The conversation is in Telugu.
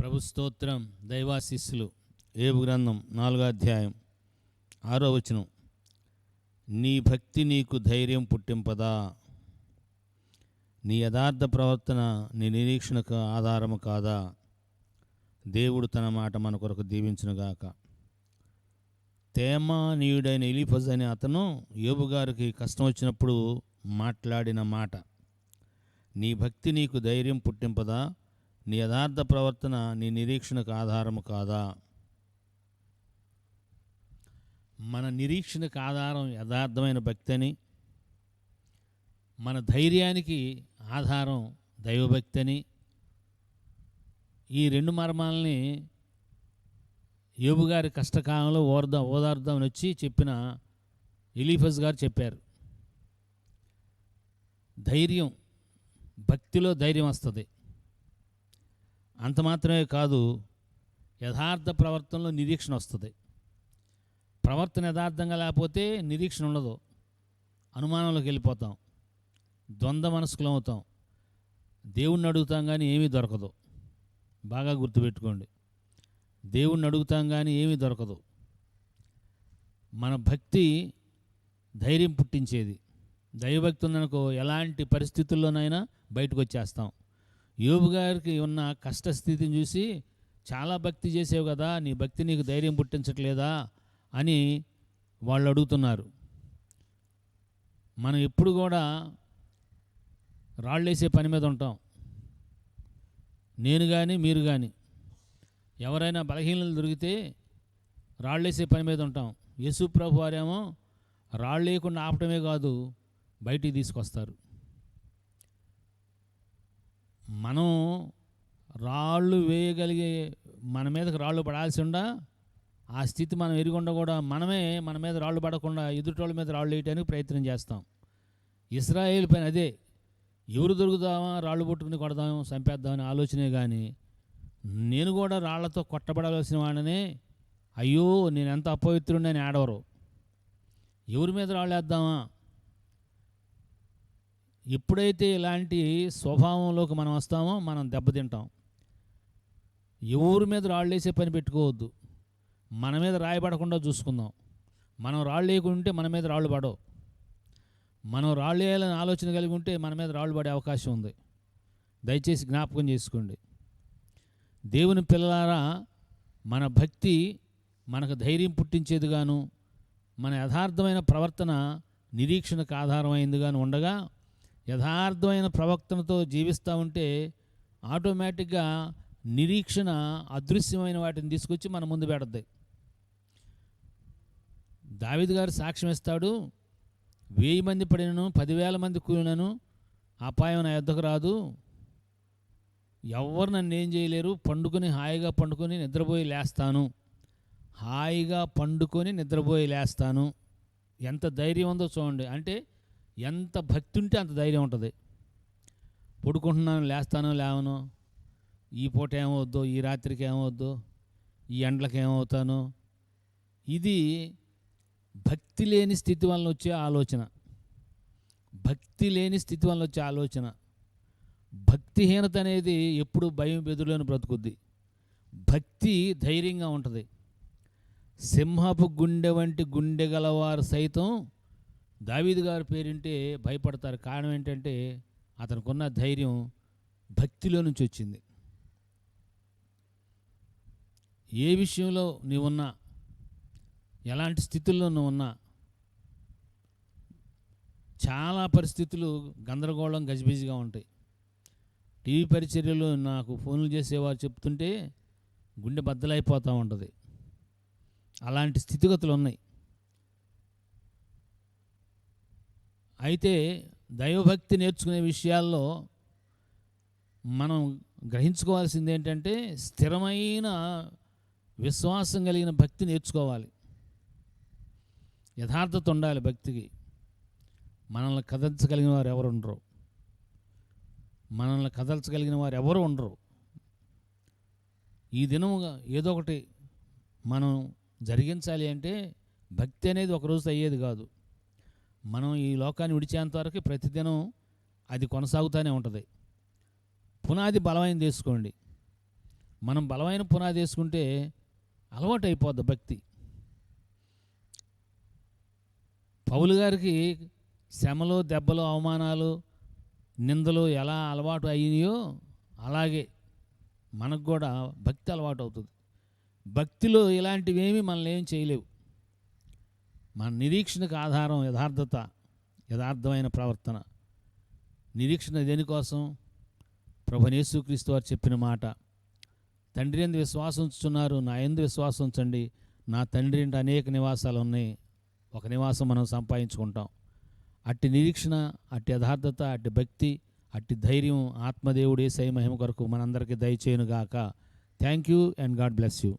ప్రభు స్తోత్రం దైవాశిస్సులు. ఏబు గ్రంథం నాలుగో అధ్యాయం ఆరో వచనం. నీ భక్తి నీకు ధైర్యం పుట్టింపదా? నీ యథార్థ ప్రవర్తన నీ నిరీక్షణకు ఆధారము కాదా? దేవుడు తన మాట మన కొరకు దీవించునుగాక తేమానీయుడైన ఎలిఫజ్ అనే అతను యోబు గారికి కష్టం వచ్చినప్పుడు మాట్లాడిన మాట. నీ భక్తి నీకు ధైర్యం పుట్టింపదా? నీ యథార్థ ప్రవర్తన నీ నిరీక్షణకు ఆధారము కాదా? మన నిరీక్షణకు ఆధారం యథార్థమైన భక్తి అని మన ధైర్యానికి ఆధారం దైవభక్తి అని ఈ రెండు మర్మాలని యోబు గారి కష్టకాలంలో ఓర్దా ఓదార్దామని వచ్చి చెప్పిన ఎలీఫస్ గారు చెప్పారు. ధైర్యం భక్తిలో ధైర్యం వస్తుంది. అంత మాత్రమే కాదు యథార్థ ప్రవర్తనలో నిరీక్షణ వస్తుంది. ప్రవర్తన యథార్థంగా లేకపోతే నిరీక్షణ ఉండదు. అనుమానంలోకి వెళ్ళిపోతాం. ద్వంద్వ మనస్కులం అవుతాం. దేవుణ్ణి అడుగుతాం కానీ ఏమీ దొరకదు. బాగా గుర్తుపెట్టుకోండి. దేవుణ్ణి అడుగుతాం కానీ ఏమీ దొరకదు. మన భక్తి ధైర్యం పుట్టించేది. దైవభక్తి ఉందనుకో ఎలాంటి పరిస్థితుల్లోనైనా బయటకు వచ్చేస్తాం. యోబు గారికి ఉన్న కష్టస్థితిని చూసి చాలా భక్తి చేసేవు కదా నీ భక్తి నీకు ధైర్యం పుట్టించట్లేదా? అని వాళ్ళు అడుగుతున్నారు. మనం ఎప్పుడు కూడా రాళ్ళేసే పని మీద ఉంటాం. నేను కానీ మీరు కానీ ఎవరైనా బలహీనలు దొరికితే రాళ్ళేసే పని మీద ఉంటాం. యేసు ప్రభు వారేమో రాళ్ళు లేకుండా ఆపటమే కాదు బయటికి తీసుకొస్తారు. మనం రాళ్ళు వేయగలిగే మన మీదకి రాళ్ళు పడాల్సి ఉండా ఆ స్థితి మనం ఎరుగుండా కూడా మనమే మన మీద రాళ్ళు పడకుండా ఎదుటోళ్ళ మీద రాళ్ళు వేయడానికి ప్రయత్నం చేస్తాం. ఇస్రాయేల్ పైన అదే ఎవరు దొరుకుతామా రాళ్ళు పట్టుకుని కొడదాం చంపేద్దామని ఆలోచనే కానీ నేను కూడా రాళ్ళతో కొట్టబడవలసిన వాడినే అయ్యో నేను ఎంత అపవిత్రుడని ఆడవరు. ఎవరి మీద రాళ్ళు వేద్దామా? ఎప్పుడైతే ఇలాంటి స్వభావంలోకి మనం వస్తామో మనం దెబ్బతింటాం. ఎవరి మీద రాళ్ళు వేసే పని పెట్టుకోవద్దు. మన మీద రాయబడకుండా చూసుకుందాం. మనం రాళ్ళు వేయకుంటే మన మీద రాళ్ళు పడవు. మనం రాళ్ళు వేయాలని ఆలోచన కలిగి ఉంటే మన మీద రాళ్ళు పడే అవకాశం ఉంది. దయచేసి జ్ఞాపకం చేసుకోండి. దేవుని పిల్లలారా మన భక్తి మనకు ధైర్యం పుట్టించేదిగాను మన యథార్థమైన ప్రవర్తన నిరీక్షణకు ఆధారమైందిగాను ఉండగా యథార్థమైన ప్రవర్తనతో జీవిస్తూ ఉంటే ఆటోమేటిక్గా నిరీక్షణ అదృశ్యమైన వాటిని తీసుకొచ్చి మన ముందు పెడద్ది. దావిద్ గారు సాక్ష్యం ఇస్తాడు వెయ్యి మంది పడినను పదివేల మంది కూలినను అపాయం నా యుద్ధకు రాదు. ఎవరు నన్ను ఏం చేయలేరు పండుకొని హాయిగా పండుకొని నిద్రపోయి లేస్తాను. హాయిగా పండుకొని నిద్రపోయి లేస్తాను. ఎంత ధైర్యం ఉందో చూడండి. అంటే ఎంత భక్తి ఉంటే అంత ధైర్యం ఉంటుంది. పడుకుంటున్నాను లేస్తాను లేవను. ఈ పూట ఏమవుద్దో ఈ రాత్రికి ఏమవుద్దో ఈ ఎండలకి ఏమవుతాను. ఇది భక్తి లేని స్థితి వలన వచ్చే ఆలోచన. భక్తి లేని స్థితి వలన వచ్చే ఆలోచన. భక్తిహీనత అనేది ఎప్పుడు భయం బెదురులోని బ్రతుకుద్ది. భక్తి ధైర్యంగా ఉంటుంది. సింహపు గుండె వంటి గుండె గలవారు సైతం దావీదు గారి పేరింటే భయపడతారు. కారణం ఏంటంటే అతనికున్న ధైర్యం భక్తిలో నుంచి వచ్చింది. ఏ విషయంలో నీవున్నా ఎలాంటి స్థితుల్లో నువ్వు ఉన్నా చాలా పరిస్థితులు గందరగోళం గజిబిజిగా ఉంటాయి. టీవీ పరిచర్యలు నాకు ఫోన్లు చేసేవారు చెప్తుంటే గుండె బద్దలైపోతూ ఉంటుంది. అలాంటి స్థితిగతులు ఉన్నాయి. అయితే దైవభక్తి నేర్చుకునే విషయాల్లో మనం గ్రహించుకోవాల్సింది ఏంటంటే స్థిరమైన విశ్వాసం కలిగిన భక్తి నేర్చుకోవాలి. యథార్థత ఉండాలి భక్తికి. మనల్ని కదల్చగలిగిన వారు ఎవరు ఉండరు. మనల్ని కదల్చగలిగిన వారు ఎవరు ఉండరు. ఈ దినముగా ఏదో ఒకటి మనం జరిగించాలి అంటే భక్తి అనేది ఒక రోజు అయ్యేది కాదు. మనం ఈ లోకాన్ని విడిచేంత వరకు ప్రతిదినం అది కొనసాగుతూనే ఉంటుంది. పునాది బలమైనది తీసుకోండి మనం బలమైన పునాది వేసుకుంటే అలవాటు అయిపోద్ది భక్తి. పౌలు గారికి శ్రమలు దెబ్బలు అవమానాలు నిందలు ఎలా అలవాటు అయినాయో అలాగే మనకు కూడా భక్తి అలవాటు అవుతుంది భక్తిలో ఇలాంటివేమీ మనల్ని ఏం చేయలేవు. మన నిరీక్షణకు ఆధారం యథార్థత యథార్థమైన ప్రవర్తన. నిరీక్షణ దేనికోసం? ప్రభునేసుక్రీస్తు వారు చెప్పిన మాట. తండ్రి ఎందు విశ్వాసం ఉంచుతున్నారు నా ఎందు విశ్వాసం ఉంచండి. నా తండ్రి ఇంటి అనేక నివాసాలు ఉన్నాయి. ఒక నివాసం మనం సంపాదించుకుంటాం. అట్టి నిరీక్షణ అట్టి యథార్థత అట్టి భక్తి అట్టి ధైర్యం ఆత్మదేవుడే సై మహిమ కొరకు మనందరికీ దయచేయునుగాక. Thank you and God bless you.